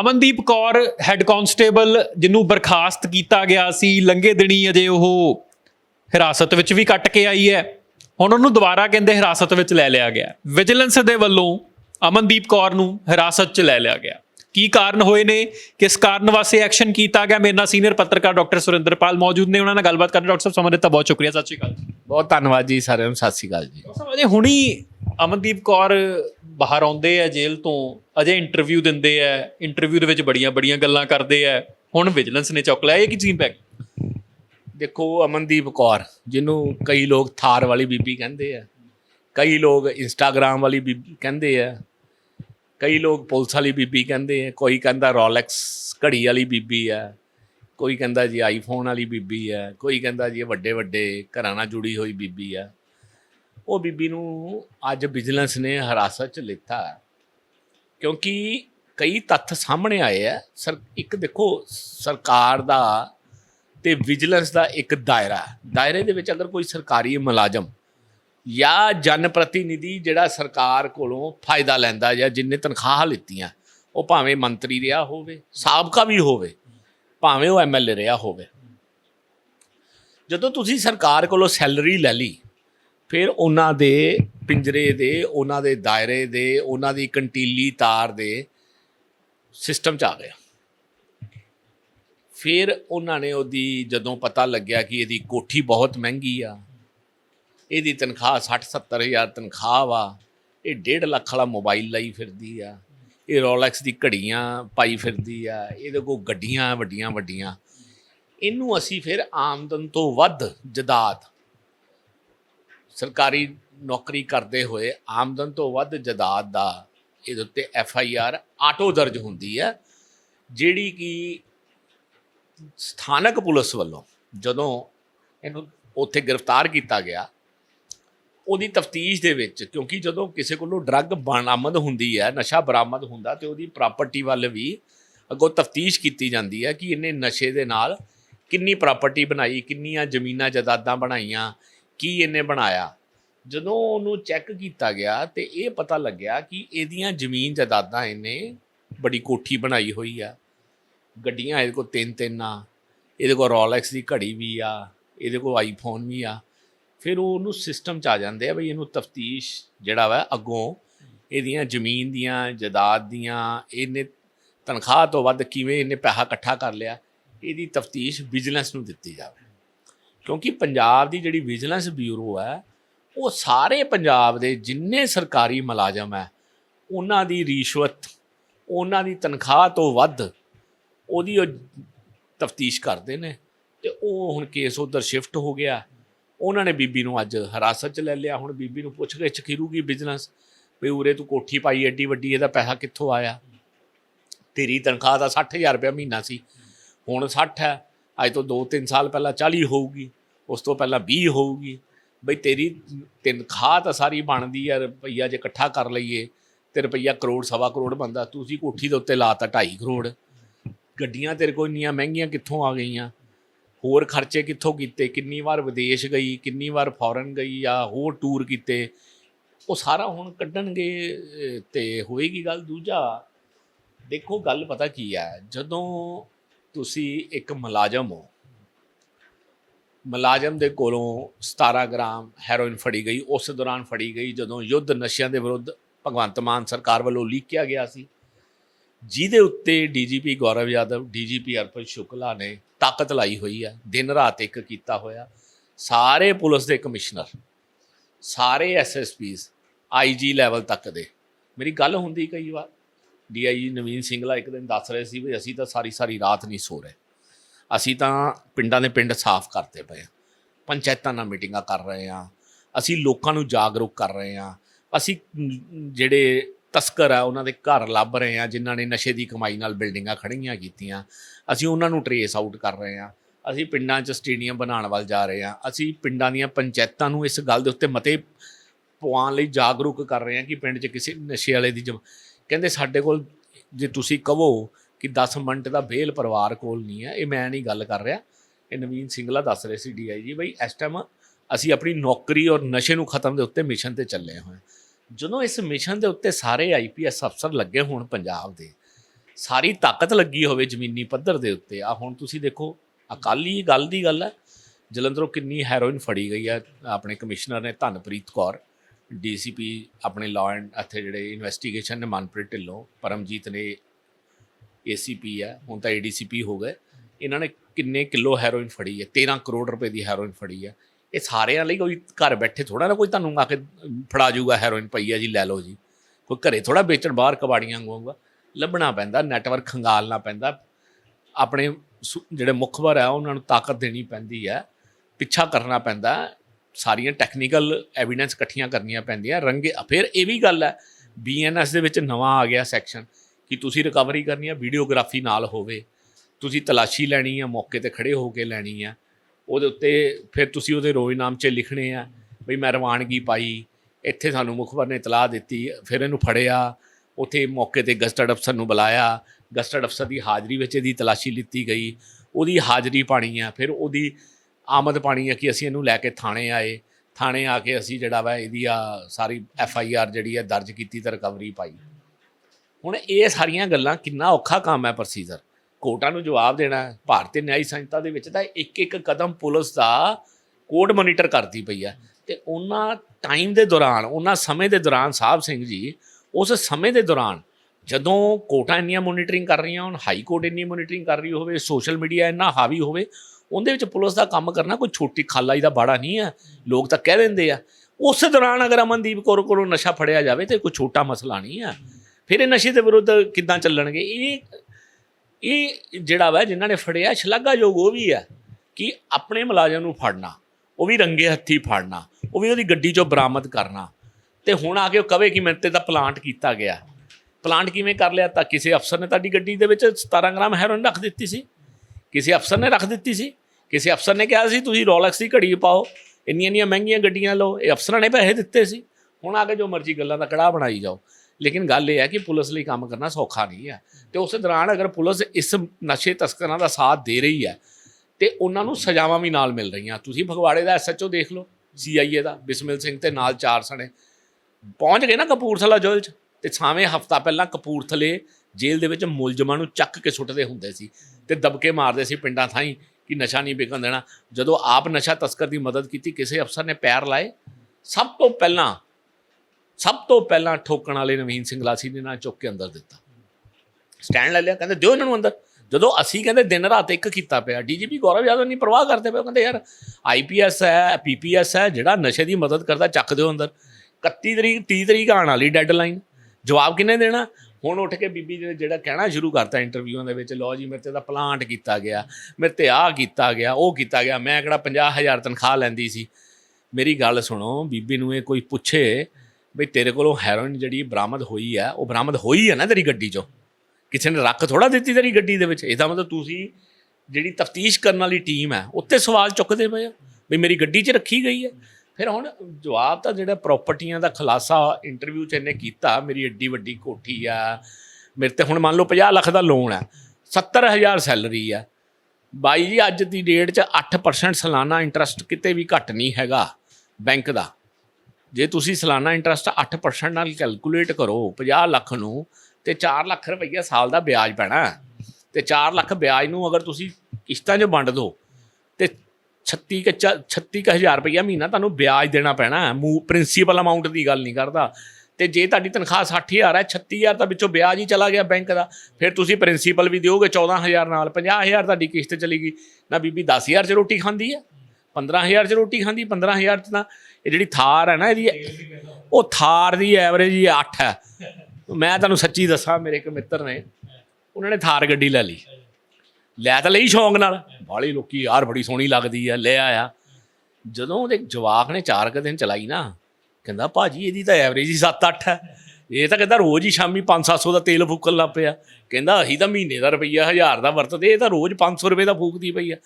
Amandeep Kaur head constable ਜਿਹਨੂੰ ਬਰਖਾਸਤ ਕੀਤਾ ਗਿਆ ਸੀ ਲੰਘੇ ਦਿਨੀ ਅਜੇ ਉਹ ਹਿਰਾਸਤ ਵਿੱਚ ਵੀ ਕੱਟ ਕੇ ਆਈ ਹੈ। ਹੁਣ ਉਹਨੂੰ ਦੁਬਾਰਾ ਕਹਿੰਦੇ ਹਿਰਾਸਤ ਵਿੱਚ ਲੈ ਲਿਆ ਗਿਆ। ਵਿਜੀਲੈਂਸ ਦੇ ਵੱਲੋਂ ਅਮਨਦੀਪ ਕੌਰ ਨੂੰ ਹਿਰਾਸਤ 'ਚ ਲੈ ਲਿਆ ਗਿਆ। ਕੀ ਕਾਰਨ ਹੋਏ ਨੇ? ਕਿਸ ਕਾਰਨ ਵਾਸਤੇ ਐਕਸ਼ਨ ਕੀਤਾ ਗਿਆ? ਮੇਰੇ ਨਾਲ ਸੀਨੀਅਰ ਪੱਤਰਕਾਰ ਡਾਕਟਰ ਸੁਰਿੰਦਰਪਾਲ ਮੌਜੂਦ ਨੇ। ਉਹਨਾਂ ਨਾਲ ਗੱਲਬਾਤ ਕਰਨ ਡਾਕਟਰ ਸਾਹਿਬ ਸਮਾਂ ਦਿੱਤਾ। ਬਹੁਤ ਸ਼ੁਕਰੀਆ ਸਤਿ ਸ਼੍ਰੀ ਅਕਾਲ ਬਹੁਤ ਧੰਨਵਾਦ ਜੀ ਸਾਰਿਆਂ ਨੂੰ ਸਤਿ ਸ਼੍ਰੀ ਅਕਾਲ ਜੀ। ਅਜੇ ਹੁਣੀ ਅਮਨਦੀਪ ਕੌਰ ਬਾਹਰ ਆਉਂਦੇ ਆ ਜੇਲ੍ਹ ਤੋਂ, ਅਜੇ ਇੰਟਰਵਿਊ ਦਿੰਦੇ ਆ ਇੰਟਰਵਿਊ ਦੇ ਵਿੱਚ ਬੜੀਆਂ ਬੜੀਆਂ ਗੱਲਾਂ ਕਰਦੇ ਆ। ਹੁਣ ਵਿਜੀਲੈਂਸ ਨੇ ਚੁੱਕ ਲਿਆ ਇਹ ਕੀ ਚੀਜ਼ ਪੈਕ ਦੇਖੋ, ਅਮਨਦੀਪ ਕੌਰ, ਜਿਹਨੂੰ ਕਈ ਲੋਕ ਥਾਰ ਵਾਲੀ ਬੀਬੀ ਕਹਿੰਦੇ ਆ, ਕਈ ਲੋਕ ਇੰਸਟਾਗ੍ਰam ਵਾਲੀ ਬੀਬੀ ਕਹਿੰਦੇ ਆ, ਕਈ ਲੋਕ ਪੁਲਿਸ ਵਾਲੀ ਬੀਬੀ ਕਹਿੰਦੇ ਆ, ਕੋਈ ਕਹਿੰਦਾ ਰੋਲੈਕਸ ਘੜੀ ਵਾਲੀ ਬੀਬੀ ਆ, ਕੋਈ ਕਹਿੰਦਾ ਜੀ ਆਈਫੋਨ ਵਾਲੀ ਬੀਬੀ ਆ, ਕੋਈ ਕਹਿੰਦਾ ਜੀ ਵੱਡੇ ਵੱਡੇ ਘਰਾਂ ਨਾਲ ਜੁੜੀ ਹੋਈ ਬੀਬੀ ਆ। ਉਹ ਬੀਬੀ ਨੂੰ ਅੱਜ ਵਿਜੀਲੈਂਸ ਨੇ ਹਿਰਾਸਤ 'ਚ ਲਿੱਤਾ ਕਿਉਂਕਿ ਕਈ ਤੱਥ ਸਾਹਮਣੇ ਆਏ ਆ ਸਰ, ਇੱਕ ਦੇਖੋ, ਸਰਕਾਰ ਦਾ ਤੇ ਵਿਜੀਲੈਂਸ ਦਾ ਇੱਕ ਦਾਇਰਾ ਦਾਇਰੇ ਦੇ ਵਿੱਚ ਅਗਰ ਕੋਈ ਸਰਕਾਰੀ ਮੁਲਾਜ਼ਮ ਜਾਂ ਜਨ ਪ੍ਰਤੀਨਿਧੀ ਜਿਹੜਾ ਸਰਕਾਰ ਕੋਲੋਂ ਫਾਇਦਾ ਲੈਂਦਾ ਜਾਂ ਜਿੰਨੇ ਤਨਖਾਹ ਲਿੱਤੀਆਂ, ਉਹ ਭਾਵੇਂ ਮੰਤਰੀ ਰਿਹਾ ਹੋਵੇ, ਸਾਬਕਾ ਵੀ ਹੋਵੇ, ਭਾਵੇਂ ਉਹ ਐਮਐਲਏ ਰਿਹਾ ਹੋਵੇ। ਜਦੋਂ ਤੁਸੀਂ ਸਰਕਾਰ ਕੋਲੋਂ ਸੈਲਰੀ ਲੈ ਲਈ ਫਿਰ ਉਹਨਾਂ ਦੇ ਪਿੰਜਰੇ ਦੇ, ਉਹਨਾਂ ਦੇ ਦਾਇਰੇ ਦੇ, ਉਹਨਾਂ ਦੀ ਕੰਟੀਲੀ ਤਾਰ ਦੇ ਸਿਸਟਮ ਚ ਆ ਗਿਆ। ਫਿਰ ਉਹਨਾਂ ਨੇ ਉਹਦੀ ਜਦੋਂ ਪਤਾ ਲੱਗਿਆ ਕਿ ਇਹਦੀ ਕੋਠੀ ਬਹੁਤ ਮਹਿੰਗੀ ਆ, ਇਹਦੀ ਤਨਖਾਹ 60 70 ਹਜ਼ਾਰ ਤਨਖਾਹ ਵਾ, ਇਹ 1.5 ਲੱਖ ਵਾਲਾ ਮੋਬਾਈਲ ਲਈ ਫਿਰਦੀ ਆ, ਇਹ ਰੋਲੈਕਸ ਦੀ ਘੜੀਆਂ ਪਾਈ ਫਿਰਦੀ ਆ, ਇਹਦੇ ਕੋਲ ਗੱਡੀਆਂ ਵੱਡੀਆਂ ਵੱਡੀਆਂ। ਇਹਨੂੰ ਅਸੀਂ ਫਿਰ ਆਮਦਨ ਤੋਂ ਵੱਧ ਜਦਾਦ ਸਰਕਾਰੀ ਨੌਕਰੀ ਕਰਦੇ ਹੋਏ ਆਮਦਨ ਤੋਂ ਵੱਧ ਜਾਇਦਾਦ ਦਾ ਇਹਦੇ ਉੱਤੇ ਐਫ ਆਈ ਆਰ ਆਟੋ ਦਰਜ ਹੁੰਦੀ ਹੈ, ਜਿਹੜੀ ਕਿ ਸਥਾਨਕ ਪੁਲਿਸ ਵੱਲੋਂ ਜਦੋਂ ਇਹਨੂੰ ਉੱਥੇ ਗ੍ਰਿਫਤਾਰ ਕੀਤਾ ਗਿਆ, ਉਹਦੀ ਤਫਤੀਸ਼ ਦੇ ਵਿੱਚ ਕਿਉਂਕਿ ਜਦੋਂ ਕਿਸੇ ਕੋਲੋਂ ਡਰੱਗ ਬਰਾਮਦ ਹੁੰਦੀ ਹੈ, ਨਸ਼ਾ ਬਰਾਮਦ ਹੁੰਦਾ ਤੇ ਉਹਦੀ ਪ੍ਰਾਪਰਟੀ ਵੱਲ ਵੀ ਅੱਗੋਂ ਤਫਤੀਸ਼ ਕੀਤੀ ਜਾਂਦੀ ਹੈ ਕਿ ਇਹਨੇ ਨਸ਼ੇ ਦੇ ਨਾਲ ਕਿੰਨੀ ਪ੍ਰਾਪਰਟੀ ਬਣਾਈ, ਕਿੰਨੀਆਂ ਜ਼ਮੀਨਾਂ, ਜਾਇਦਾਦਾਂ ਬਣਾਈਆਂ ਕੀ ਇਹਨੇ ਬਣਾਇਆ? ਜਦੋਂ ਉਹਨੂੰ ਚੈੱਕ ਕੀਤਾ ਗਿਆ ਤੇ ਇਹ ਪਤਾ ਲੱਗਿਆ ਕਿ ਇਹਦੀਆਂ ਜ਼ਮੀਨ ਜਾਇਦਾਦਾਂ ਇਹਨੇ ਬੜੀ ਕੋਠੀ ਬਣਾਈ ਹੋਈ ਆ। ਗੱਡੀਆਂ ਇਹਦੇ ਕੋਲ ਤਿੰਨ ਤਿੰਨ ਆ, ਇਹਦੇ ਕੋਲ ਰੋਲੈਕਸ ਦੀ ਘੜੀ ਵੀ ਆ, ਇਹਦੇ ਕੋਲ ਆਈਫੋਨ ਵੀ ਆ। ਫਿਰ ਉਹ ਉਹਨੂੰ ਸਿਸਟਮ ਚ ਆ ਜਾਂਦੇ ਆ ਬਈ ਇਹਨੂੰ ਤਫਤੀਸ਼ ਜਿਹੜਾ ਵਾ ਅੱਗੋਂ ਇਹਦੀਆਂ ਜ਼ਮੀਨ ਦੀਆਂ, ਜਾਇਦਾਦ ਦੀਆਂ, ਇਹਨੇ ਤਨਖਾਹ ਤੋਂ ਵੱਧ ਕਿਵੇਂ ਇਹਨੇ ਪੈਸਾ ਇਕੱਠਾ ਕਰ ਲਿਆ, ਇਹਦੀ ਤਫਤੀਸ਼ ਵਿਜੀਲੈਂਸ ਨੂੰ ਦਿੱਤੀ ਜਾਵੇ। ਕਿਉਂਕਿ ਪੰਜਾਬ ਦੀ ਜਿਹੜੀ ਵਿਜੀਲੈਂਸ ਬਿਊਰੋ ਹੈ, ਉਹ ਸਾਰੇ ਪੰਜਾਬ ਦੇ ਜਿੰਨੇ ਸਰਕਾਰੀ ਮੁਲਾਜ਼ਮ ਹੈ, ਉਹਨਾਂ ਦੀ ਰਿਸ਼ਵਤ, ਉਹਨਾਂ ਦੀ ਤਨਖਾਹ ਤੋਂ ਵੱਧ ਉਹਦੀ ਉਹ ਤਫਤੀਸ਼ ਕਰਦੇ ਨੇ ਤੇ ਉਹ ਹੁਣ ਕੇਸ ਉਧਰ ਸ਼ਿਫਟ ਹੋ ਗਿਆ। ਉਹਨਾਂ ਨੇ ਬੀਬੀ ਨੂੰ ਅੱਜ ਹਿਰਾਸਤ 'ਚ ਲੈ ਲਿਆ। ਹੁਣ ਬੀਬੀ ਨੂੰ ਪੁੱਛ ਕੇ ਚਖੀਰੂਗੀ ਬਿਜ਼ਨਸ ਵੀ ਉਰੇ ਤੂੰ ਕੋਠੀ ਪਾਈ, ਐਡੀ ਵੱਡੀ ਇਹਦਾ ਪੈਸਾ ਕਿੱਥੋਂ ਆਇਆ? ਤੇਰੀ ਤਨਖਾਹ ਤਾਂ 60000 ਰੁਪਏ ਮਹੀਨਾ ਸੀ। ਹੁਣ 60 ਹੈ। ਅੱਜ ਤੋਂ 2-3 ਸਾਲ ਪਹਿਲਾਂ 40 ਹੋਊਗੀ ਉਸ ਤੋਂ ਪਹਿਲਾਂ 20 ਹੋਊਗੀ। ਬਈ ਤੇਰੀ ਤਨਖਾਹ ਤਾਂ ਸਾਰੀ ਬਣਦੀ ਆ ਰੁਪਈਆ ਜੇ ਇਕੱਠਾ ਕਰ ਲਈਏ ਤੇ ਰੁਪਈਆ ਕਰੋੜ ਸਵਾ ਕਰੋੜ ਬੰਦਾ ਤੁਸੀਂ ਕੋਠੀ ਦੇ ਉੱਤੇ ਲਾਤਾ 2.5 ਕਰੋੜ। ਗੱਡੀਆਂ ਤੇਰੇ ਕੋਲ ਇੰਨੀਆਂ ਮਹਿੰਗੀਆਂ ਕਿੱਥੋਂ ਆ ਗਈਆਂ? ਹੋਰ ਖਰਚੇ ਕਿੱਥੋਂ ਕੀਤੇ? ਕਿੰਨੀ ਵਾਰ ਵਿਦੇਸ਼ ਗਈ ਕਿੰਨੀ ਵਾਰ ਫੋਰਨ ਗਈ ਜਾਂ ਹੋਰ ਟੂਰ ਕੀਤੇ? ਉਹ ਸਾਰਾ ਹੁਣ ਕੱਢਣਗੇ ਅਹ, ਤੇ ਹੋਏਗੀ ਗੱਲ ਦੂਜਾ। ਦੇਖੋ ਗੱਲ ਪਤਾ ਕੀ ਹੈ ਜਦੋਂ ਤੁਸੀਂ ਇੱਕ ਮੁਲਾਜ਼ਮ ਹੋ। ਮੁਲਾਜ਼ਮ ਦੇ ਕੋਲੋਂ 17 ਗ੍ਰਾਮ ਹੈਰੋਇਨ ਫੜੀ ਗਈ। ਉਸ ਦੌਰਾਨ ਫੜੀ ਗਈ ਜਦੋਂ ਯੁੱਧ ਨਸ਼ਿਆਂ ਦੇ ਵਿਰੁੱਧ ਭਗਵੰਤ ਮਾਨ ਸਰਕਾਰ ਵੱਲੋਂ ਲੀਕਿਆ ਗਿਆ ਸੀ। ਜਿਹਦੇ ਉੱਤੇ ਡੀਜੀਪੀ ਗੌਰਵ ਯਾਦਵ, ਡੀਜੀਪੀ ਅਰਪਨ ਸ਼ੁਕਲਾ ਨੇ ਤਾਕਤ ਲਾਈ ਹੋਈ ਹੈ। ਦਿਨ ਰਾਤ ਇੱਕ ਕੀਤਾ ਹੋਇਆ। ਸਾਰੇ ਪੁਲਿਸ ਦੇ ਕਮਿਸ਼ਨਰ, ਸਾਰੇ ਐਸਐਸਪੀਸ ਆਈਜੀ ਲੈਵਲ ਤੱਕ ਦੇ। ਮੇਰੀ ਗੱਲ ਹੁੰਦੀ ਕਈ ਵਾਰ ਡੀਆਈਜੀ ਨਵੀਨ ਸਿੰਘਲਾ ਇੱਕ ਦਿਨ ਦੱਸ ਰਹੇ ਸੀ ਵੀ ਅਸੀਂ ਤਾਂ ਸਾਰੀ ਸਾਰੀ ਰਾਤ ਨਹੀਂ ਸੋ ਰਹੇ। ਅਸੀਂ ਤਾਂ ਪਿੰਡਾਂ ਦੇ ਪਿੰਡ ਸਾਫ਼ ਕਰਤੇ ਪਏ ਹਾਂ। ਪੰਚਾਇਤਾਂ ਨਾਲ ਮੀਟਿੰਗਾਂ ਕਰ ਰਹੇ ਹਾਂ। ਅਸੀਂ ਲੋਕਾਂ ਨੂੰ ਜਾਗਰੂਕ ਕਰ ਰਹੇ ਹਾਂ। ਅਸੀਂ ਜਿਹੜੇ ਤਸਕਰ ਆ, ਉਹਨਾਂ ਦੇ ਘਰ ਲੱਭ ਰਹੇ ਹਾਂ, ਜਿਨ੍ਹਾਂ ਨੇ ਨਸ਼ੇ ਦੀ ਕਮਾਈ ਨਾਲ ਬਿਲਡਿੰਗਾਂ ਖੜੀਆਂ ਕੀਤੀਆਂ। ਅਸੀਂ ਉਹਨਾਂ ਨੂੰ ਟਰੇਸ ਆਊਟ ਕਰ ਰਹੇ ਹਾਂ। ਅਸੀਂ ਪਿੰਡਾਂ 'ਚ ਸਟੇਡੀਅਮ ਬਣਾਉਣ ਵੱਲ ਜਾ ਰਹੇ ਹਾਂ। ਅਸੀਂ ਪਿੰਡਾਂ ਦੀਆਂ ਪੰਚਾਇਤਾਂ ਨੂੰ ਇਸ ਗੱਲ ਦੇ ਉੱਤੇ ਮਤੇ ਪਵਾਉਣ ਲਈ ਜਾਗਰੂਕ ਕਰ ਰਹੇ ਹਾਂ ਕਿ ਪਿੰਡ 'ਚ ਕਿਸੇ ਨਸ਼ੇ ਵਾਲੇ ਦੀ ਜਮ ਕਹਿੰਦੇ ਸਾਡੇ ਕੋਲ ਜੇ ਤੁਸੀਂ ਕਹੋ ਕਿ 10 ਮਿੰਟ ਦਾ ਬੇਲ ਪਰਿਵਾਰ ਕੋਲ ਨਹੀਂ ਹੈ, ਇਹ ਮੈਂ ਨਹੀਂ ਗੱਲ ਕਰ ਰਿਹਾ। ਇਹ ਨਵੀਨ ਸਿੰਘਲਾ ਦੱਸ ਰਹੇ ਸੀ ਡੀਆਈਜੀ ਬਈ, ਇਸ ਟਾਈਮ ਅਸੀਂ ਆਪਣੀ ਨੌਕਰੀ ਔਰ ਨਸ਼ੇ ਨੂੰ ਖਤਮ ਦੇ ਉੱਤੇ ਮਿਸ਼ਨ ਤੇ ਚੱਲੇ ਹੋਏ ਜਦੋਂ ਇਸ ਮਿਸ਼ਨ ਦੇ ਉੱਤੇ ਸਾਰੇ ਆਈਪੀਐਸ ਅਫਸਰ ਲੱਗੇ ਹੋਣ ਪੰਜਾਬ ਦੇ, ਸਾਰੀ ਤਾਕਤ ਲੱਗੀ ਹੋਵੇ ਜ਼ਮੀਨੀ ਪੱਧਰ ਦੇ ਉੱਤੇ। ਆ ਹੁਣ ਤੁਸੀਂ ਦੇਖੋ, ਅਕਾਲੀ ਗੱਲ ਦੀ ਗੱਲ ਹੈ। ਜਲੰਧਰੋਂ ਕਿੰਨੀ ਹੈਰੋਇਨ ਫੜੀ ਗਈ ਹੈ ਆਪਣੇ ਕਮਿਸ਼ਨਰ ਨੇ ਧਨਪ੍ਰੀਤ ਕੌਰ। ਡੀਸੀਪੀ ਆਪਣੇ ਲਾਅ ਐਂਡ ਇੱਥੇ ਜਿਹੜੇ ਇਨਵੈਸਟੀਗੇਸ਼ਨ ਨੇ ਮਨਪ੍ਰੀਤ ਢਿੱਲੋਂ, ਪਰਮਜੀਤ ਨੇ ਏਸੀਪੀ ਹੈ ਹੁਣ ਤਾਂ ਏਡੀਸੀਪੀ ਹੋ ਗਏ। ਇਹਨਾਂ ਨੇ ਕਿੰਨੇ ਕਿਲੋ ਹੈਰੋਇਨ ਫੜੀ ਹੈ 13 ਕਰੋੜ ਰੁਪਏ ਦੀ ਹੈਰੋਇਨ ਫੜੀ ਹੈ ਇਹ ਸਾਰਿਆਂ ਲਈ ਕੋਈ ਘਰ ਬੈਠੇ ਥੋੜਾ ਨਾ ਕੋਈ ਤੁਹਾਨੂੰ ਆ ਕੇ ਫੜਾ ਜੂਗਾ ਹੈਰੋਇਨ ਪਈ ਹੈ ਜੀ, ਲੈ ਲਓ ਜੀ। ਕੋਈ ਘਰੇ ਥੋੜਾ ਵੇਚਣ ਬਾਹਰ ਕਬਾੜੀਆਂ ਵਾਂਗੂਗਾ ਲੱਭਣਾ ਪੈਂਦਾ ਨੈਟਵਰਕ ਖੰਗਾਲਣਾ ਪੈਂਦਾ। ਆਪਣੇ ਸੁ- ਜਿਹੜੇ ਮੁਖਬਰ ਆ, ਉਹਨਾਂ ਨੂੰ ਤਾਕਤ ਦੇਣੀ ਪੈਂਦੀ ਹੈ ਪਿੱਛਾ ਕਰਨਾ ਪੈਂਦਾ। ਸਾਰੀਆਂ ਟੈਕਨੀਕਲ ਐਵੀਡੈਂਸ ਇਕੱਠੀਆਂ ਕਰਨੀਆਂ ਪੈਂਦੀਆਂ, ਰੰਗੇ ਫਿਰ ਇਹ ਵੀ ਗੱਲ ਹੈ ਬੀਐਨਐਸ ਦੇ ਵਿੱਚ ਨਵਾਂ ਆ ਗਿਆ ਸੈਕਸ਼ਨ ਕਿ ਤੁਸੀਂ ਰਿਕਵਰੀ ਕਰਨੀ ਹੈ ਵੀਡੀਓਗ੍ਰਾਫੀ ਨਾਲ ਹੋਵੇ, ਤੁਸੀਂ ਤਲਾਸ਼ੀ ਲੈਣੀ ਹੈ, ਮੌਕੇ ਤੇ ਖੜੇ ਹੋ ਕੇ ਲੈਣੀ ਹੈ, ਉਹਦੇ ਉੱਤੇ ਫਿਰ ਤੁਸੀਂ ਉਹਦੇ ਰੋਜ਼ ਨਾਮ 'ਚ ਲਿਖਣੇ ਆ ਵੀ ਮੈਂ ਰਵਾਨਗੀ ਪਾਈ, ਇੱਥੇ ਸਾਨੂੰ ਮੁਖਬਰ ਨੇ ਇਤਲਾਹ ਦਿੱਤੀ, ਫਿਰ ਇਹਨੂੰ ਫੜਿਆ, ਉੱਥੇ ਮੌਕੇ ਤੇ ਗਸਟਡ ਅਫਸਰ ਨੂੰ ਬੁਲਾਇਆ ਗਸਟਡ ਅਫਸਰ ਦੀ ਹਾਜ਼ਰੀ ਵਿੱਚ ਇਹਦੀ ਤਲਾਸ਼ੀ ਲਿੱਤੀ ਗਈ, ਉਹਦੀ ਹਾਜ਼ਰੀ ਪਾਣੀ ਆ ਫਿਰ ਉਹਦੀ ਆਮਦ ਪਾਣੀ ਹੈ ਕਿ ਅਸੀਂ ਇਹਨੂੰ ਲੈ ਕੇ ਥਾਣੇ ਆਏ। ਥਾਣੇ ਆ ਕੇ ਅਸੀਂ ਜਿਹੜਾ ਵਾ ਇਹਦੀ ਆ ਸਾਰੀ ਐਫ ਆਈ ਆਰ ਜਿਹੜੀ ਹੈ ਦਰਜ ਕੀਤੀ ਤੇ ਰਿਕਵਰੀ ਪਾਈ। ਹੁਣ ਇਹ ਸਾਰੀਆਂ ਗੱਲਾਂ ਕਿੰਨਾ ਔਖਾ ਕੰਮ ਹੈ ਪ੍ਰੋਸੀਜਰ। ਕੋਰਟਾਂ ਨੂੰ ਜਵਾਬ ਦੇਣਾ ਭਾਰਤੀ ਨਿਆਇ ਸੰਹਿਤਾ ਦੇ ਵਿੱਚ ਤਾਂ ਇੱਕ ਇੱਕ ਕਦਮ ਪੁਲਿਸ ਦਾ ਕੋਰਟ ਮੋਨੀਟਰ ਕਰਦੀ ਪਈ ਹੈ। ਤੇ ਉਹਨਾਂ ਟਾਈਮ ਦੇ ਦੌਰਾਨ, ਉਹਨਾਂ ਸਮੇਂ ਦੇ ਦੌਰਾਨ ਸਾਹਿਬ ਸਿੰਘ ਜੀ, ਉਸ ਸਮੇਂ ਦੇ ਦੌਰਾਨ ਜਦੋਂ ਕੋਰਟਾਂ ਇੰਨੀਆਂ ਮੋਨੀਟਰਿੰਗ ਕਰ ਰਹੀਆਂ ਹੁਣ, ਹਾਈ ਕੋਰਟ ਇੰਨੀ ਮੋਨੀਟਰਿੰਗ ਕਰ ਰਹੀ ਹੋਵੇ, ਸੋਸ਼ਲ ਮੀਡੀਆ ਇੰਨਾ ਹਾਵੀ ਹੋਵੇ ਉਹਦੇ ਵਿੱਚ ਪੁਲਿਸ ਦਾ ਕੰਮ ਕਰਨਾ ਕੋਈ ਛੋਟੀ ਖਾਲਾਈ ਦਾ ਬਾੜਾ ਨਹੀਂ ਹੈ। ਲੋਕ ਤਾਂ ਕਹਿ ਦਿੰਦੇ ਆ। ਉਸ ਦੌਰਾਨ ਅਗਰ ਅਮਨਦੀਪ ਕੌਰ ਕੋਲੋਂ ਨਸ਼ਾ ਫੜਿਆ ਜਾਵੇ ਤੇ ਕੋਈ ਛੋਟਾ ਮਸਲਾ ਨਹੀਂ ਹੈ। ਫਿਰ ਇਹ ਨਸ਼ੇ ਦੇ ਵਿਰੁੱਧ ਕਿੱਦਾਂ ਚੱਲਣਗੇ? ਇਹ ਇਹ ਜਿਹੜਾ ਵਾ ਜਿਨ੍ਹਾਂ ਨੇ ਫੜਿਆ, ਸ਼ਲਾਘਾਯੋਗ ਉਹ ਵੀ ਹੈ ਕਿ ਆਪਣੇ ਮੁਲਾਜ਼ਮ ਨੂੰ ਫੜਨਾ, ਉਹ ਵੀ ਰੰਗੇ ਹੱਥੀ ਫੜਨਾ, ਉਹ ਵੀ ਉਹਦੀ ਗੱਡੀ ਚੋਂ ਬਰਾਮਦ ਕਰਨਾ। ਤੇ ਹੁਣ ਆ ਕੇ ਉਹ ਕਵੇ ਕਿ ਮੇਰੇ ਤੇ ਤਾਂ ਪਲਾਂਟ ਕੀਤਾ ਗਿਆ। ਪਲਾਂਟ ਕਿਵੇਂ ਕਰ ਲਿਆ? ਤਾਂ ਕਿਸੇ ਅਫਸਰ ਨੇ ਤੁਹਾਡੀ ਗੱਡੀ ਦੇ ਵਿੱਚ 17 ਗ੍ਰਾਮ ਹੈਰੋਇਨ ਰੱਖ ਦਿੱਤੀ ਸੀ। ਕਿਸੇ ਅਫਸਰ ਨੇ ਰੱਖ ਦਿੱਤੀ ਸੀ, ਕਿਸੇ ਅਫਸਰ ਨੇ ਕਿਹਾ ਸੀ, ਤੁਸੀਂ ਰੋਲੈਕਸ ਦੀ ਘੜੀ ਪਾਓ, ਇੰਨੀਆਂ ਇੰਨੀਆਂ ਮਹਿੰਗੀਆਂ ਗੱਡੀਆਂ ਲਓ। ਇਹ ਅਫਸਰਾਂ ਨੇ ਪੈਸੇ ਦਿੱਤੇ ਸੀ। ਹੁਣ ਆ ਕੇ ਜੋ ਮਰਜ਼ੀ ਗੱਲਾਂ ਦਾ ਕੜਾਹ ਬਣਾਈ ਜਾਓ। ਲੇਕਿਨ ਗੱਲ ਇਹ ਹੈ ਕਿ ਪੁਲਿਸ ਲਈ ਕੰਮ ਕਰਨਾ ਸੌਖਾ ਨਹੀਂ ਹੈ। ਤੇ ਉਸ ਦੌਰਾਨ ਅਗਰ ਪੁਲਿਸ ਇਸ ਨਸ਼ੇ ਤਸਕਰਾਂ ਦਾ ਸਾਥ ਦੇ ਰਹੀ ਹੈ, ਤੇ ਉਹਨਾਂ ਨੂੰ ਸਜ਼ਾਵਾਂ ਵੀ ਨਾਲ ਮਿਲ ਰਹੀਆਂ। ਤੁਸੀਂ ਫਗਵਾੜੇ ਦਾ ਐਸਐਚਓ ਦੇਖ ਲਓ ਸੀਆਈਏ ਦਾ, ਬਿਸਮਿਲ ਸਿੰਘ ਤੇ ਨਾਲ ਚਾਰ ਸਣੇ। ਪਹੁੰਚ ਗਏ ਨਾ ਕਪੂਰਥਲਾ ਜੇਲ੍ਹ 'ਚ, ਤੇ ਛਾਵੇਂ ਹਫਤਾ ਪਹਿਲਾਂ ਕਪੂਰਥਲੇ ਜੇਲ੍ਹ ਦੇ ਵਿੱਚ ਮੁਲਜ਼ਮਾਂ ਨੂੰ ਚੱਕ ਕੇ ਸੁੱਟਦੇ ਹੁੰਦੇ ਸੀ ਤੇ ਦਬਕੇ ਮਾਰਦੇ ਸੀ ਪਿੰਡਾਂ ਥਾਈਂ ਕਿ ਨਸ਼ਾ ਨਹੀਂ ਵਿਕਣ ਦੇਣਾ। ਜਦੋਂ ਆਪ ਨਸ਼ਾ ਤਸਕਰ ਦੀ ਮਦਦ ਕੀਤੀ, ਕਿਸੇ ਅਫਸਰ ਨੇ ਪੈਰ ਲਾਏ। ਸਭ ਤੋਂ ਪਹਿਲਾਂ, ਸਭ ਤੋਂ ਪਹਿਲਾਂ ਠੋਕਣ ਵਾਲੇ ਨਵੀਨ ਸਿੰਘ ਲਾਸੀ ਨੇ ਨਾਲ ਚੁੱਕ ਕੇ ਅੰਦਰ ਦਿੱਤਾ। ਸਟੈਂਡ ਲੈ ਲਿਆ, ਕਹਿੰਦੇ, ਦਿਓ ਇਹਨਾਂ ਨੂੰ ਅੰਦਰ। ਜਦੋਂ ਅਸੀਂ ਕਹਿੰਦੇ, ਦਿਨ ਰਾਤ ਇੱਕ ਕੀਤਾ ਪਿਆ, ਡੀਜੀਪੀ ਗੌਰਵ ਯਾਦਵ ਨਹੀਂ ਪਰਵਾਹ ਕਰਦੇ ਪਏ ਕਹਿੰਦੇ, ਯਾਰ ਆਈਪੀਐਸ ਹੈ ਪੀਪੀਐਸ ਹੈ, ਜਿਹੜਾ ਨਸ਼ੇ ਦੀ ਮਦਦ ਕਰਦਾ, ਚੱਕ ਦਿਓ ਅੰਦਰ। 31 ਤਰੀਕ 30 ਤਰੀਕ ਆਉਣ ਵਾਲੀ ਡੈਡਲਾਈਨ ਜਵਾਬ ਕਿੰਨੇ ਦੇਣਾ? ਹੁਣ ਉੱਠ ਕੇ ਬੀਬੀ ਜੀ ਨੇ ਜਿਹੜਾ ਕਹਿਣਾ ਸ਼ੁਰੂ ਕਰਤਾ ਇੰਟਰਵਿਊਆਂ ਦੇ ਵਿੱਚ ਲੋ ਜੀ, ਮੇਰੇ ਤੇ ਤਾਂ ਪਲਾਂਟ ਕੀਤਾ ਗਿਆ, ਮੇਰੇ ਤੇ ਆਹ ਕੀਤਾ ਗਿਆ, ਉਹ ਕੀਤਾ ਗਿਆ, ਮੈਂ ਕਿਹੜਾ 50000 ਤਨਖਾਹ ਲੈਂਦੀ ਸੀ। ਮੇਰੀ ਗੱਲ ਸੁਣੋ, ਬੀਬੀ ਨੂੰ ਇਹ ਕੋਈ ਪੁੱਛੇ ਬਈ ਤੇਰੇ ਕੋਲੋਂ ਹੈਰੋਇਨ ਜਿਹੜੀ ਬਰਾਮਦ ਹੋਈ ਹੈ ਉਹ ਬਰਾਮਦ ਹੋਈ ਹੈ ਨਾ ਤੇਰੀ ਗੱਡੀ 'ਚੋਂ? ਕਿਸੇ ਨੇ ਰੱਖ ਥੋੜਾ ਦਿੱਤੀ ਤੇਰੀ ਗੱਡੀ ਦੇ ਵਿੱਚ? ਇਹਦਾ ਮਤਲਬ ਤੁਸੀਂ ਜਿਹੜੀ ਤਫਤੀਸ਼ ਕਰਨ ਵਾਲੀ ਟੀਮ ਹੈ ਉੱਤੇ ਸਵਾਲ ਚੁੱਕਦੇ ਪਏ ਹੋ ਵੀ ਮੇਰੀ ਗੱਡੀ 'ਚ ਰੱਖੀ ਗਈ ਹੈ ਫਿਰ ਹੁਣ ਜਵਾਬ ਤਾਂ ਜਿਹੜਾ ਪ੍ਰਾਪਰਟੀਆਂ ਦਾ ਖੁਲਾਸਾ ਇੰਟਰਵਿਊ 'ਚ ਇਹਨੇ ਕੀਤਾ, ਮੇਰੀ ਏਡੀ ਵੱਡੀ ਕੋਠੀ ਆ, ਮੇਰੇ ਤੇ ਹੁਣ ਮੰਨ ਲਓ 50 ਲੱਖ ਦਾ ਲੋਨ ਹੈ 70000 ਸੈਲਰੀ ਆ, ਬਾਈ ਜੀ ਅੱਜ ਦੀ ਡੇਟ 'ਚ 8% ਸਾਲਾਨਾ ਇੰਟਰਸਟ ਕਿਤੇ ਵੀ ਘੱਟ ਨਹੀਂ ਹੈਗਾ ਬੈਂਕ ਦਾ ਜੇ ਤੁਸੀਂ ਸਾਲਾਨਾ ਇੰਟਰਸਟ 8% ਨਾਲ ਕੈਲਕੂਲੇਟ ਕਰੋ 50 ਲੱਖ ਨੂੰ ਤੇ 4 ਲੱਖ ਰੁਪਈਆ ਸਾਲ ਦਾ ਵਿਆਜ ਪੈਣਾ ਹੈ। ਤੇ 4 ਲੱਖ ਵਿਆਜ ਨੂੰ ਅਗਰ ਤੁਸੀਂ ਕਿਸ਼ਤਾਂ 'ਚ ਵੰਡ ਦਿਓ 36 ਕੁ ਚ- 36 ਕੁ ਹਜ਼ਾਰ ਰੁਪਈਆ ਮਹੀਨਾ ਤੁਹਾਨੂੰ ਵਿਆਜ ਦੇਣਾ ਪੈਣਾ ਮੂ ਪ੍ਰਿੰਸੀਪਲ ਅਮਾਉਂਟ ਦੀ ਗੱਲ ਨਹੀਂ ਕਰਦਾ। ਤੇ ਜੇ ਤੁਹਾਡੀ ਤਨਖਾਹ 60000 ਹੈ 36000 ਤਾਂ ਵਿੱਚੋਂ ਵਿਆਜ ਹੀ ਚਲਾ ਗਿਆ ਬੈਂਕ ਦਾ। ਫਿਰ ਤੁਸੀਂ ਪ੍ਰਿੰਸੀਪਲ ਵੀ ਦਿਓਗੇ 14000 ਨਾਲ 50000 ਤੁਹਾਡੀ ਕਿਸ਼ਤ ਚਲੀ ਗਈ। ਨਾ ਬੀਬੀ 10000 ਚ ਰੋਟੀ ਖਾਂਦੀ ਹੈ 15000 ਚ ਰੋਟੀ ਖਾਂਦੀ 15000 ਚ ਤਾਂ ਇਹ ਜਿਹੜੀ ਥਾਰ ਹੈ ਨਾ ਇਹਦੀ, ਉਹ ਥਾਰ ਦੀ ਐਵਰੇਜ ਹੀ 8 ਹੈ। ਮੈਂ ਤੁਹਾਨੂੰ ਸੱਚੀ ਦੱਸਾਂ, ਮੇਰੇ ਇੱਕ ਮਿੱਤਰ ਨੇ, ਉਹਨਾਂ ਨੇ ਥਾਰ ਗੱਡੀ ਲੈ ਲਈ। ਲੈ ਤਾਂ ਲਈ ਸ਼ੌਂਕ ਨਾਲ। ਬਾਹਲੇ ਲੋਕੀ ਯਾਰ ਬੜੀ ਸੋਹਣੀ ਲੱਗਦੀ ਆ, ਲੈ ਆਇਆ। ਜਦੋਂ ਉਹਦੇ ਜਵਾਕ ਨੇ ਚਾਰ ਕੁ ਦਿਨ ਚਲਾਈ ਨਾ, ਕਹਿੰਦਾ ਭਾਜੀ ਇਹਦੀ ਤਾਂ ਐਵਰੇਜ ਹੀ 7-8 ਹੈ। ਇਹ ਤਾਂ ਕਹਿੰਦਾ ਰੋਜ਼ ਹੀ ਸ਼ਾਮੀ 5-700 ਦਾ ਤੇਲ ਫੂਕਣ ਲੱਗ ਪਿਆ। ਕਹਿੰਦਾ ਅਸੀਂ ਤਾਂ ਮਹੀਨੇ ਦਾ ਰੁਪਈਆ 1000 ਦਾ ਵਰਤਦੇ, ਇਹ ਤਾਂ ਰੋਜ਼ 500 ਰੁਪਏ ਦਾ ਫੂਕਦੀ ਪਈ ਆ।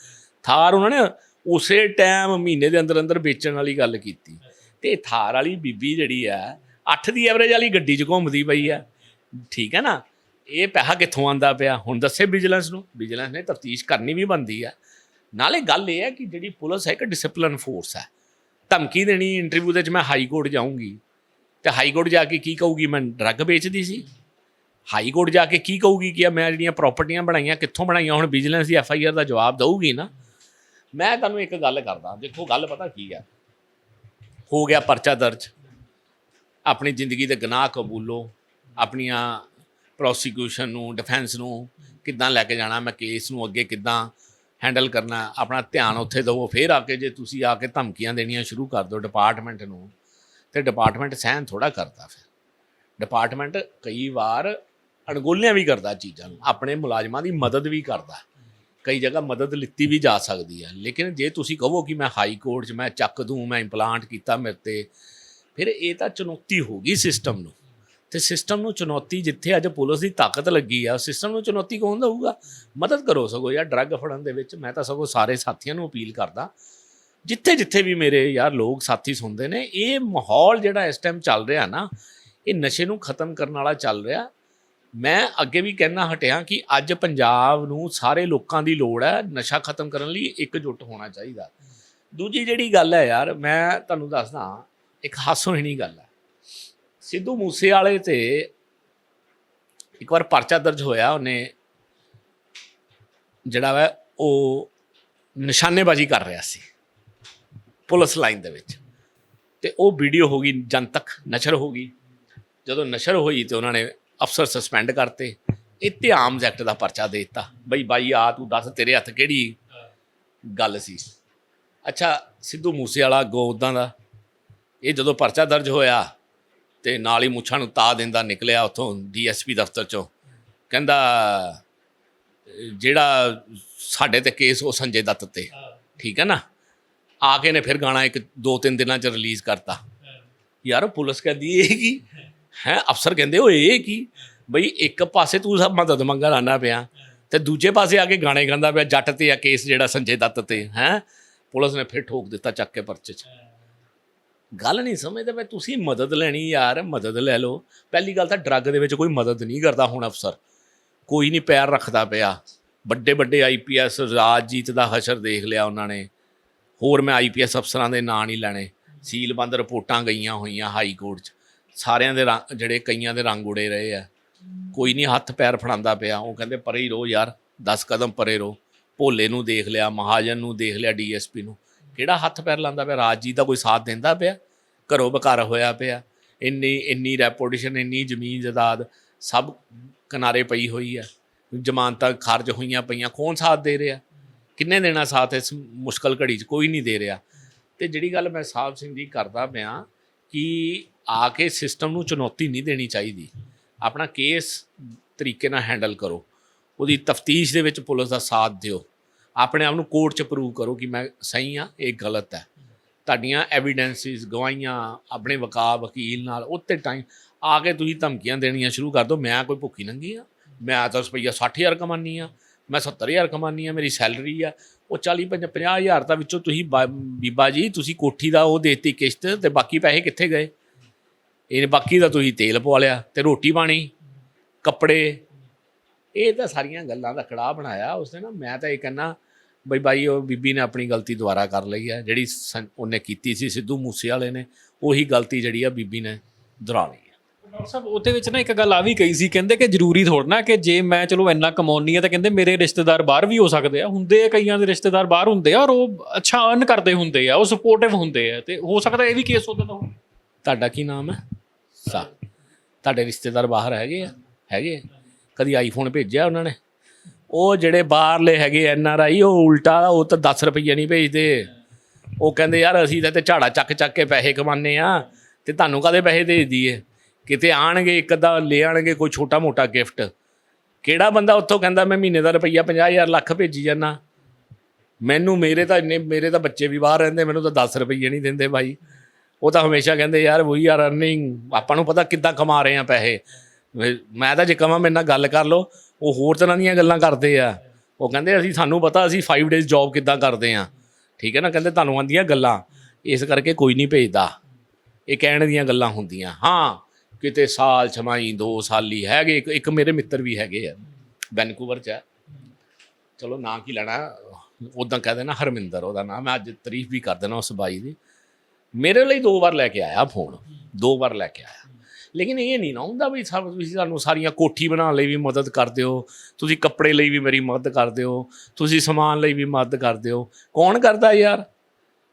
ਥਾਰ ਉਹਨਾਂ ਨੇ ਉਸੇ ਟਾਈਮ ਮਹੀਨੇ ਦੇ ਅੰਦਰ ਅੰਦਰ ਵੇਚਣ ਵਾਲੀ ਗੱਲ ਕੀਤੀ। ਤੇ ਥਾਰ ਵਾਲੀ ਬੀਬੀ ਜਿਹੜੀ ਆ 8 ਦੀ ਐਵਰੇਜ ਵਾਲੀ ਗੱਡੀ 'ਚ ਘੁੰਮਦੀ ਪਈ ਆ। ਠੀਕ ਹੈ ਨਾ? ਇਹ ਪੈਸਾ ਕਿੱਥੋਂ ਆਂਦਾ ਪਿਆ? ਹੁਣ ਦੱਸੇ ਵਿਜੀਲੈਂਸ ਨੂੰ। ਵਿਜੀਲੈਂਸ ਨੇ ਤਫਤੀਸ਼ ਕਰਨੀ ਵੀ ਬੰਦੀ ਆ। ਨਾਲੇ ਗੱਲ ਇਹ ਹੈ ਕਿ ਜਿਹੜੀ ਪੁਲਿਸ ਹੈ, ਇੱਕ ਡਿਸਪਲਿਨ ਫੋਰਸ ਹੈ ਧਮਕੀ ਦੇਣੀ ਇੰਟਰਵਿਊ ਦੇ ਵਿੱਚ ਮੈਂ ਹਾਈ ਕੋਰਟ ਜਾਊਂਗੀ। ਤੇ ਹਾਈ ਕੋਰਟ ਜਾ ਕੇ ਕੀ ਕਹੂਗੀ? ਮੈਂ ਡਰੱਗ ਵੇਚਦੀ ਸੀ। ਹਾਈ ਕੋਰਟ ਜਾ ਕੇ ਕੀ ਕਹੂਗੀ ਕਿ ਮੈਂ ਜਿਹੜੀਆਂ ਪ੍ਰਾਪਰਟੀਆਂ ਬਣਾਈਆਂ, ਕਿੱਥੋਂ ਬਣਾਈਆਂ? ਹੁਣ ਵਿਜੀਲੈਂਸ ਦੀ ਐਫ ਆਈ ਆਰ ਦਾ ਜਵਾਬ ਦਊਗੀ ਨਾ। ਮੈਂ ਤੁਹਾਨੂੰ ਇੱਕ ਗੱਲ ਕਰਦਾ। ਦੇਖੋ, ਗੱਲ ਪਤਾ ਕੀ ਆ? ਹੋ ਗਿਆ ਪਰਚਾ ਦਰਜ। ਆਪਣੀ ਜ਼ਿੰਦਗੀ ਦੇ ਗੁਨਾਹ ਕਬੂਲੋ। ਆਪਣੀਆਂ ਪ੍ਰੋਸੀਕਿਊਸ਼ਨ ਨੂੰ ਡਿਫੈਂਸ ਨੂੰ ਕਿੱਦਾਂ ਲੈ ਕੇ ਜਾਣਾ, ਮੈਂ ਕੇਸ ਨੂੰ ਅੱਗੇ ਕਿੱਦਾਂ ਹੈਂਡਲ ਕਰਨਾ, ਆਪਣਾ ਧਿਆਨ ਉੱਥੇ ਦਿਵੋ ਫਿਰ ਆ ਕੇ ਜੇ ਤੁਸੀਂ ਆ ਕੇ ਧਮਕੀਆਂ ਦੇਣੀਆਂ ਸ਼ੁਰੂ ਕਰ ਦਿਓ ਡਿਪਾਰਟਮੈਂਟ ਨੂੰ, ਤੇ ਡਿਪਾਰਟਮੈਂਟ ਸਹਿਨ ਥੋੜਾ ਕਰਦਾ ਫਿਰ। ਡਿਪਾਰਟਮੈਂਟ ਕਈ ਵਾਰ ਅਣਗੋਲਿਆਂ ਵੀ ਕਰਦਾ ਚੀਜ਼ਾਂ ਨੂੰ, ਆਪਣੇ ਮੁਲਾਜ਼ਮਾਂ ਦੀ ਮਦਦ ਵੀ ਕਰਦਾ। ਕਈ ਜਗ੍ਹਾ ਮਦਦ ਲਿੱਤੀ ਵੀ ਜਾ ਸਕਦੀ ਹੈ, ਲੇਕਿਨ ਜੇ ਤੁਸੀਂ ਕਹੋ ਕਿ ਮੈਂ ਹਾਈ ਕੋਰਟ 'ਚ ਮੈਂ ਚੱਕ ਦੂੰ, ਮੈਂ ਇੰਪਲਾਂਟ ਕੀਤਾ ਮੇਰੇ ਤੇ, ਫਿਰ ਇਹ ਤਾਂ ਚੁਣੌਤੀ ਹੋਗੀ ਸਿਸਟਮ ਨੂੰ। ਤੇ ਸਿਸਟਮ ਨੂੰ ਚੁਣੌਤੀ ਜਿੱਥੇ ਅੱਜ ਪੁਲਿਸ ਦੀ ਤਾਕਤ ਲੱਗੀ ਆ ਸਿਸਟਮ ਨੂੰ ਚੁਣੌਤੀ ਕੌਣ ਦਊਗਾ? ਮਦਦ ਕਰੋ ਸਗੋ ਯਾਰ ਡਰੱਗ ਫੜਨ ਦੇ ਵਿੱਚ ਮੈਂ ਤਾਂ ਸਗੋ ਸਾਰੇ ਸਾਥੀਆਂ ਨੂੰ ਅਪੀਲ ਕਰਦਾ ਜਿੱਥੇ ਜਿੱਥੇ ਵੀ ਮੇਰੇ ਯਾਰ ਲੋਕ ਸਾਥੀ ਸੁਣਦੇ ਨੇ, ਇਹ ਮਾਹੌਲ ਜਿਹੜਾ ਇਸ ਟਾਈਮ ਚੱਲ ਰਿਹਾ ਨਾ, ਇਹ ਨਸ਼ੇ ਨੂੰ ਖਤਮ ਕਰਨ ਵਾਲਾ ਚੱਲ ਰਿਹਾ। ਮੈਂ ਅੱਗੇ ਵੀ ਕਹਿਣਾ ਹਟਿਆ ਕਿ ਅੱਜ ਪੰਜਾਬ ਨੂੰ ਸਾਰੇ ਲੋਕਾਂ ਦੀ ਲੋੜ ਹੈ ਨਸ਼ਾ ਖਤਮ ਕਰਨ ਲਈ ਇਕਜੁੱਟ ਹੋਣਾ ਚਾਹੀਦਾ। ਦੂਜੀ ਜਿਹੜੀ ਗੱਲ ਹੈ ਯਾਰ, ਮੈਂ ਤੁਹਾਨੂੰ ਦੱਸਦਾ, ਇੱਕ ਹਾਸੋਹੀਣੀ ਗੱਲ ਹੈ। ਸਿੱਧੂ ਮੂਸੇ ਵਾਲੇ ਤੇ ਇੱਕ ਵਾਰ ਪਰਚਾ ਦਰਜ ਹੋਇਆ, ਉਹਨੇ ਜਿਹੜਾ ਵਾ ਉਹ ਨਿਸ਼ਾਨੇਬਾਜ਼ੀ ਕਰ ਰਿਹਾ ਸੀ ਪੁਲਿਸ ਲਾਈਨ ਦੇ ਵਿੱਚ। ਤੇ ਉਹ ਵੀਡੀਓ ਹੋ ਗਈ ਜਨਤਕ, ਨਸ਼ਰ ਹੋ ਗਈ। ਜਦੋਂ ਨਸ਼ਰ ਹੋਈ ਤੇ ਉਹਨਾਂ ਨੇ ਅਫਸਰ ਸਸਪੈਂਡ ਕਰਤੇ। ਇੱਥੇ ਆਰਮਸ ਐਕਟ ਦਾ ਪਰਚਾ ਦੇ ਦਿੱਤਾ। ਬਈ ਬਾਈ, ਆ ਤੂੰ ਦੱਸ ਤੇਰੇ ਹੱਥ ਕਿਹੜੀ ਗੱਲ ਸੀ? ਅੱਛਾ, ਸਿੱਧੂ ਮੂਸੇ ਵਾਲਾ ਗੋ ਉਦਾਂ ਦਾ। ਇਹ ਜਦੋਂ ਪਰਚਾ ਦਰਜ ਹੋਇਆ ਤੇ ਨਾਲ ਹੀ ਮੁੱਛਾਂ ਨੂੰ ਤਾ ਦਿੰਦਾ ਨਿਕਲਿਆ ਉੱਥੋਂ ਡੀਐਸਪੀ ਦਫ਼ਤਰ ਚੋਂ। ਕਹਿੰਦਾ, ਜਿਹੜਾ ਸਾਡੇ ਤੇ ਕੇਸ ਉਹ ਸੰਜੇ ਦੱਤ ਤੇ। ਠੀਕ ਹੈ ਨਾ? ਆ ਕੇ ਨੇ ਫਿਰ ਗਾਣਾ ਇੱਕ ਦੋ ਤਿੰਨ ਦਿਨਾਂ ਚ ਰਿਲੀਜ਼ ਕਰਤਾ। ਯਾਰ ਪੁਲਿਸ ਕਹਿੰਦੀ, ਇਹ ਕੀ? ਹੈ? ਅਫਸਰ ਕਹਿੰਦੇ, ਓਏ, ਇਹ ਕੀ? ਬਈ ਇੱਕ ਪਾਸੇ ਤੂੰ ਸਭ ਮਦਦ ਮੰਗਣ ਆਣਾ ਪਿਆ, ਤੇ ਦੂਜੇ ਪਾਸੇ ਆ ਕੇ ਗਾਣੇ ਗਾਉਂਦਾ ਪਿਆ, ਜੱਟ ਤੇ ਆ ਕੇਸ ਜਿਹੜਾ ਸੰਜੇ ਦੱਤ ਤੇ। ਹੈ? ਪੁਲਿਸ ਨੇ ਫਿਰ ਠੋਕ ਦਿੱਤਾ ਚੱਕ ਕੇ ਪਰਚੇ 'ਚ। ਗੱਲ ਨਹੀਂ ਸਮਝਦੇ ਬਈ ਤੁਸੀਂ ਮਦਦ ਲੈਣੀ ਯਾਰ, ਮਦਦ ਲੈ ਲਓ। ਪਹਿਲੀ ਗੱਲ ਤਾਂ ਡਰੱਗ ਦੇ ਵਿੱਚ ਕੋਈ ਮਦਦ ਨਹੀਂ ਕਰਦਾ ਹੁਣ ਅਫਸਰ। ਕੋਈ ਨਹੀਂ ਪੈਰ ਰੱਖਦਾ ਪਿਆ। ਵੱਡੇ ਵੱਡੇ ਆਈਪੀਐਸ ਰਾਜਜੀਤ ਦਾ ਹਸ਼ਰ ਦੇਖ ਲਿਆ ਉਹਨਾਂ ਨੇ। ਹੋਰ ਮੈਂ ਆਈਪੀਐਸ ਅਫਸਰਾਂ ਦੇ ਨਾਂ ਨਹੀਂ ਲੈਣੇ। ਸੀਲਬੰਦ ਰਿਪੋਰਟਾਂ ਗਈਆਂ ਹੋਈਆਂ ਹਾਈ ਕੋਰਟ 'ਚ। ਸਾਰਿਆਂ ਦੇ ਰੰਗ, ਜਿਹੜੇ ਕਈਆਂ ਦੇ ਰੰਗ ਉੜੇ ਰਹੇ ਆ। ਕੋਈ ਨਹੀਂ ਹੱਥ ਪੈਰ ਫੜਾਉਂਦਾ ਪਿਆ। ਉਹ ਕਹਿੰਦੇ, ਪਰੇ ਹੀ ਰਹੋ ਯਾਰ 10 ਕਦਮ ਪਰੇ ਰਹੋ। ਭੋਲੇ ਨੂੰ ਦੇਖ ਲਿਆ, ਮਹਾਜਨ ਨੂੰ ਦੇਖ ਲਿਆ ਡੀਐਸਪੀ ਨੂੰ। ਕਿਹੜਾ ਹੱਥ ਪੈਰ ਲਾਉਂਦਾ ਪਿਆ? ਰਾਜ ਜੀ ਦਾ ਕੋਈ ਸਾਥ ਦਿੰਦਾ ਪਿਆ? ਘਰੋਂ ਬਕਾਰ ਹੋਇਆ ਪਿਆ। ਇੰਨੀ ਇੰਨੀ ਰੈਪੂਟੇਸ਼ਨ ਇੰਨੀ ਜ਼ਮੀਨ ਜਾਇਦਾਦ ਸਭ ਕਿਨਾਰੇ ਪਈ ਹੋਈ ਆ। ਜ਼ਮਾਨਤਾਂ ਖਾਰਜ ਹੋਈਆਂ ਪਈਆਂ। ਕੌਣ ਸਾਥ ਦੇ ਰਿਹਾ? ਕਿੰਨੇ ਦੇਣਾ ਸਾਥ ਇਸ ਮੁਸ਼ਕਲ ਘੜੀ 'ਚ? ਕੋਈ ਨਹੀਂ ਦੇ ਰਿਹਾ। ਤੇ ਜਿਹੜੀ ਗੱਲ ਮੈਂ ਸਾਹਿਬ ਸਿੰਘ ਜੀ ਕਰਦਾ ਪਿਆ ਕਿ ਆ ਕੇ ਸਿਸਟਮ ਨੂੰ ਚੁਣੌਤੀ ਨਹੀਂ ਦੇਣੀ ਚਾਹੀਦੀ। ਆਪਣਾ ਕੇਸ ਤਰੀਕੇ ਨਾਲ ਹੈਂਡਲ ਕਰੋ। ਉਹਦੀ ਤਫਤੀਸ਼ ਦੇ ਵਿੱਚ ਪੁਲਿਸ ਦਾ ਸਾਥ ਦਿਓ। ਆਪਣੇ ਆਪ ਨੂੰ ਕੋਰਟ 'ਚ ਪ੍ਰੂਵ ਕਰੋ ਕਿ ਮੈਂ ਸਹੀ ਆ ਇਹ ਗਲਤ ਹੈ। ਤੁਹਾਡੀਆਂ ਐਵੀਡੈਂਸਿਸ ਗਵਾਹੀਆਂ, ਆਪਣੇ ਵਕਾ ਵਕੀਲ ਨਾਲ ਉੱਤੇ ਟਾਈਮ ਆ ਕੇ ਤੁਸੀਂ ਧਮਕੀਆਂ ਦੇਣੀਆਂ ਸ਼ੁਰੂ ਕਰ ਦਿਓ, ਮੈਂ ਕੋਈ ਭੁੱਖੀ ਨੰਗੀ ਆ ਮੈਂ ਤਾਂ ਰੁਪਈਆ 60000 ਕਮਾਨੀ ਆ ਮੈਂ 70000 ਕਮਾਨੀ ਆ ਮੇਰੀ ਸੈਲਰੀ ਆ। ਉਹ 40 50000 ਦਾ ਵਿੱਚੋਂ ਤੁਸੀਂ ਬਾ- ਬੀਬਾ ਜੀ, ਤੁਸੀਂ ਕੋਠੀ ਦਾ ਉਹ ਦੇਤੀ ਕਿਸ਼ਤ ਤੇ ਬਾਕੀ ਪੈਸੇ ਕਿੱਥੇ ਗਏ? ਇਹ ਬਾਕੀ ਦਾ ਤੁਸੀਂ ਤੇਲ ਪਵਾ ਲਿਆ ਤੇ ਰੋਟੀ ਪਾਣੀ, ਕੱਪੜੇ। ਇਹ ਤਾਂ ਸਾਰੀਆਂ ਗੱਲਾਂ ਦਾ ਕੜਾਹ ਬਣਾਇਆ ਉਸਨੇ ਨਾ, ਮੈਂ ਤਾਂ ਇਹ ਕਹਿੰਨਾ ਬਈ ਬਾਈ ਉਹ ਬੀਬੀ ਨੇ ਆਪਣੀ ਗਲਤੀ ਦੁਬਾਰਾ ਕਰ ਲਈ ਹੈ ਜਿਹੜੀ ਉਹਨੇ ਕੀਤੀ ਸੀ ਸਿੱਧੂ ਮੂਸੇ ਵਾਲੇ ਨੇ ਉਹੀ ਗਲਤੀ ਜਿਹੜੀ ਆ ਬੀਬੀ ਨੇ ਦੁਹਰਾ ਲਈ ਹੈ। ਡਾਕਟਰ ਸਾਹਿਬ ਉਹਦੇ ਵਿੱਚ ਨਾ ਇੱਕ ਗੱਲ ਆ ਵੀ ਕਹੀ ਸੀ ਕਹਿੰਦੇ ਕਿ ਜ਼ਰੂਰੀ ਥੋੜਨਾ ਕਿ ਜੇ ਮੈਂ ਚਲੋ ਇੰਨਾ ਕਮਾਉਣੀ ਆ ਤਾਂ ਕਹਿੰਦੇ ਮੇਰੇ ਰਿਸ਼ਤੇਦਾਰ ਬਾਹਰ ਵੀ ਹੋ ਸਕਦੇ ਆ ਹੁੰਦੇ ਆ ਕਈਆਂ ਦੇ ਰਿਸ਼ਤੇਦਾਰ ਬਾਹਰ ਹੁੰਦੇ ਆ ਔਰ ਉਹ ਅੱਛਾ ਅਰਨ ਕਰਦੇ ਹੁੰਦੇ ਆ ਉਹ ਸਪੋਰਟਿਵ ਹੁੰਦੇ ਆ ਤੇ ਹੋ ਸਕਦਾ ਇਹ ਵੀ ਕੇਸ ਉਹਦਾ ਦਾ ਹੋਵੇ। ਤੁਹਾਡਾ ਕੀ ਨਾਮ ਹੈ? ਸਾ ਤੁਹਾਡੇ ਰਿਸ਼ਤੇਦਾਰ ਬਾਹਰ ਹੈਗੇ ਆ? ਹੈਗੇ? ਕਦੀ ਆਈਫੋਨ ਭੇਜਿਆ ਉਹਨਾਂ ਨੇ? ਉਹ ਜਿਹੜੇ ਬਾਹਰਲੇ ਹੈਗੇ ਐਨ ਆਰ ਆਈ, ਉਹ ਉਲਟਾ ਉਹ ਤਾਂ 10 ਰੁਪਏ ਨਹੀਂ ਭੇਜਦੇ। ਉਹ ਕਹਿੰਦੇ, ਯਾਰ ਅਸੀਂ ਤਾਂ ਤੇ ਝਾੜਾ ਚੱਕ ਚੱਕ ਕੇ ਪੈਸੇ ਕਮਾਉਂਦੇ ਆ ਤੇ ਤੁਹਾਨੂੰ ਕਦੇ ਪੈਸੇ ਦੇ ਦਈਏ? ਕਿਤੇ ਆਣਗੇ, ਇੱਕ ਅੱਧਾ ਲੈ ਆਣਗੇ, ਕੋਈ ਛੋਟਾ ਮੋਟਾ ਗਿਫਟ। ਕਿਹੜਾ ਬੰਦਾ ਉੱਥੋਂ ਕਹਿੰਦਾ, ਮੈਂ ਮਹੀਨੇ ਦਾ ਰੁਪਈਆ 50000 ਲੱਖ ਭੇਜੀ ਜਾਂਦਾ। ਮੈਨੂੰ ਮੇਰੇ ਤਾਂ ਇੰਨੇ, ਮੇਰੇ ਤਾਂ ਬੱਚੇ ਵੀ ਬਾਹਰ ਰਹਿੰਦੇ, ਮੈਨੂੰ ਤਾਂ 10 ਰੁਪਈਏ ਨਹੀਂ ਦਿੰਦੇ ਭਾਈ ਉਹ ਤਾਂ ਹਮੇਸ਼ਾ ਕਹਿੰਦੇ, ਯਾਰ ਵੀ ਆਰ ਅਰਨਿੰਗ ਆਪਾਂ ਨੂੰ ਪਤਾ ਕਿੱਦਾਂ ਕਮਾ ਰਹੇ ਆ ਪੈਸੇ। ਮੈਂ ਤਾਂ ਜੇ ਕਹਾਂ ਮੇਰੇ ਨਾਲ ਗੱਲ ਕਰ ਲਓ। ਉਹ ਹੋਰ ਤਰ੍ਹਾਂ ਦੀਆਂ ਗੱਲਾਂ ਕਰਦੇ ਆ। ਉਹ ਕਹਿੰਦੇ ਅਸੀਂ, ਸਾਨੂੰ ਪਤਾ ਅਸੀਂ 5 ਡੇਜ਼ ਜੌਬ ਕਿੱਦਾਂ ਕਰਦੇ ਆ। ਠੀਕ ਹੈ ਨਾ? ਕਹਿੰਦੇ ਤੁਹਾਨੂੰ ਆਉਂਦੀਆਂ ਗੱਲਾਂ। ਇਸ ਕਰਕੇ ਕੋਈ ਨਹੀਂ ਭੇਜਦਾ। ਇਹ ਕਹਿਣ ਦੀਆਂ ਗੱਲਾਂ ਹੁੰਦੀਆਂ। ਹਾਂ, ਕਿਤੇ ਸਾਲ ਛਮਾਈ ਦੋ ਸਾਲੀ ਹੈਗੇ। ਇੱਕ- ਇੱਕ ਮੇਰੇ ਮਿੱਤਰ ਵੀ ਹੈਗੇ ਆ। ਵੈਨਕੂਵਰ ਚ ਹੈ ਚਲੋ, ਨਾਂ ਕੀ ਲੈਣਾ? ਉਦਾਂ ਕਹਿ ਦੇਣਾ ਹਰਮਿੰਦਰ, ਉਹਦਾ ਨਾਮ ਮੈਂ ਅੱਜ ਤਾਰੀਫ ਵੀ ਕਰ ਦੇਣਾ ਉਸ ਬਾਈ ਦੀ। ਮੇਰੇ ਲਈ ਦੋ ਵਾਰ ਲੈ ਕੇ ਆਇਆ ਫੋਨ ਦੋ ਵਾਰ ਲੈ ਕੇ ਆਇਆ। ਲੇਕਿਨ ਇਹ ਨਹੀਂ ਨਾ ਹੁੰਦਾ ਵੀ ਸਭ ਤੁਸੀਂ ਸਾਨੂੰ ਸਾਰੀਆਂ ਕੋਠੀ ਬਣਾਉਣ ਲਈ ਵੀ ਮਦਦ ਕਰਦੇ ਹੋ ਤੁਸੀਂ ਕੱਪੜੇ ਲਈ ਵੀ ਮੇਰੀ ਮਦਦ ਕਰਦੇ ਹੋ ਤੁਸੀਂ ਸਮਾਨ ਲਈ ਵੀ ਮਦਦ ਕਰਦੇ ਹੋ ਕੌਣ ਕਰਦਾ ਯਾਰ?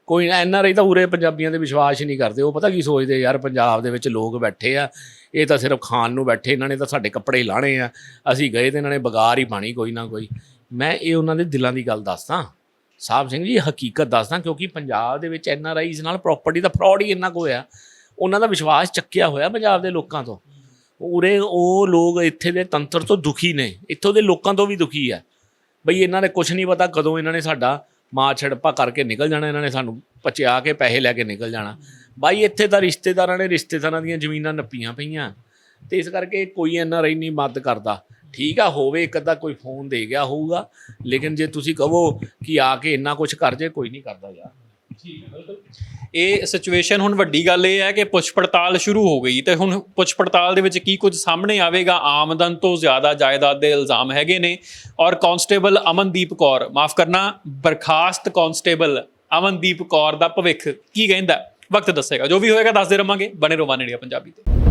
ਕੋਈ ਐਨ ਆਰ ਆਈ ਤਾਂ ਉਰੇ ਪੰਜਾਬੀਆਂ ਦੇ ਵਿਸ਼ਵਾਸ ਹੀ ਨਹੀਂ ਕਰਦੇ, ਉਹ ਪਤਾ ਕੀ ਸੋਚਦੇ ਯਾਰ, ਪੰਜਾਬ ਦੇ ਵਿੱਚ ਲੋਕ ਬੈਠੇ ਆ, ਇਹ ਤਾਂ ਸਿਰਫ ਖਾਣ ਨੂੰ ਬੈਠੇ, ਇਹਨਾਂ ਨੇ ਤਾਂ ਸਾਡੇ ਕੱਪੜੇ ਹੀ ਲਾਣੇ ਆ, ਅਸੀਂ ਗਏ ਤੇ ਇਹਨਾਂ ਨੇ ਬਗਾਰ ਹੀ ਪਾਣੀ ਕੋਈ ਨਾ ਕੋਈ। ਮੈਂ ਇਹ ਉਹਨਾਂ ਦੇ ਦਿਲਾਂ ਦੀ ਗੱਲ ਦੱਸਦਾ, ਸਾਹਿਬ ਸਿੰਘ ਜੀ, ਹਕੀਕਤ ਦੱਸਦਾ, ਕਿਉਂਕਿ ਪੰਜਾਬ ਦੇ ਵਿੱਚ ਐਨ ਆਰ ਆਈਜ਼ ਨਾਲ ਪ੍ਰਾਪਰਟੀ ਦਾ ਫਰਾਡ ਹੀ ਇੰਨਾ ਕੁ ਹੋਇਆ। ਉਹਨਾਂ ਦਾ ਵਿਸ਼ਵਾਸ ਚੱਕਿਆ ਹੋਇਆ ਪੰਜਾਬ ਦੇ ਲੋਕਾਂ ਤੋਂ। ਉਰੇ ਉਹ ਲੋਕ ਇੱਥੇ ਦੇ ਤੰਤਰ ਤੋਂ ਦੁਖੀ ਨੇ। ਇੱਥੋਂ ਦੇ ਲੋਕਾਂ ਤੋਂ ਵੀ ਦੁਖੀ ਆ ਬਈ ਇਹਨਾਂ ਨੇ ਕੁਝ ਨਹੀਂ ਪਤਾ ਕਦੋਂ ਇਹਨਾਂ ਨੇ ਸਾਡਾ ਮਾਂ ਛੜਪਾ ਕਰਕੇ ਨਿਕਲ ਜਾਣਾ, ਇਹਨਾਂ ਨੇ ਸਾਨੂੰ ਪਚਿਆ ਕੇ ਪੈਸੇ ਲੈ ਕੇ ਨਿਕਲ ਜਾਣਾ। ਬਾਈ ਇੱਥੇ ਤਾਂ ਰਿਸ਼ਤੇਦਾਰਾਂ ਨੇ ਰਿਸ਼ਤੇਦਾਰਾਂ ਦੀਆਂ ਜ਼ਮੀਨਾਂ ਨੱਪੀਆਂ ਪਈਆਂ। ਤੇ ਇਸ ਕਰਕੇ ਕੋਈ ਇਹਨਾਂ ਆਰ ਨਹੀਂ ਮਦਦ ਕਰਦਾ। ਠੀਕ ਆ, ਹੋਵੇ ਇੱਕ ਅੱਧਾ ਕੋਈ ਫੋਨ ਦੇ ਗਿਆ ਹੋਊਗਾ, ਲੇਕਿਨ ਜੇ ਤੁਸੀਂ ਕਹੋ ਕਿ ਆ ਕੇ ਇੰਨਾ ਕੁਝ ਕਰ ਜੇ, ਕੋਈ ਨਹੀਂ ਕਰਦਾ ਯਾਰ। ਇਹ ਸਿਚੁਏਸ਼ਨ ਹੁਣ ਵੱਡੀ ਗੱਲ ਇਹ ਹੈ ਕਿ ਪੁੱਛ ਪੜਤਾਲ ਸ਼ੁਰੂ ਹੋ ਗਈ ਤੇ ਹੁਣ ਪੁੱਛ ਪੜਤਾਲ ਦੇ ਵਿੱਚ ਕੀ ਕੁਝ ਸਾਹਮਣੇ ਆਵੇਗਾ? ਆਮਦਨ ਤੋਂ ਜ਼ਿਆਦਾ ਜਾਇਦਾਦ ਦੇ ਇਲਜ਼ਾਮ ਹੈਗੇ ਨੇ ਔਰ ਕਾਂਸਟੇਬਲ ਅਮਨਦੀਪ ਕੌਰ, ਮਾਫ ਕਰਨਾ, ਬਰਖਾਸਤ ਕਾਂਸਟੇਬਲ ਅਮਨਦੀਪ ਕੌਰ ਦਾ ਭਵਿੱਖ ਕੀ ਕਹਿੰਦਾ? ਵਕਤ ਦੱਸੇਗਾ। ਜੋ ਵੀ ਹੋਏਗਾ, ਦੱਸਦੇ ਰਵਾਂਗੇ। ਬਣੇ ਰਹੋ ਵਨ ਇੰਡੀਆ ਪੰਜਾਬੀ ਤੇ।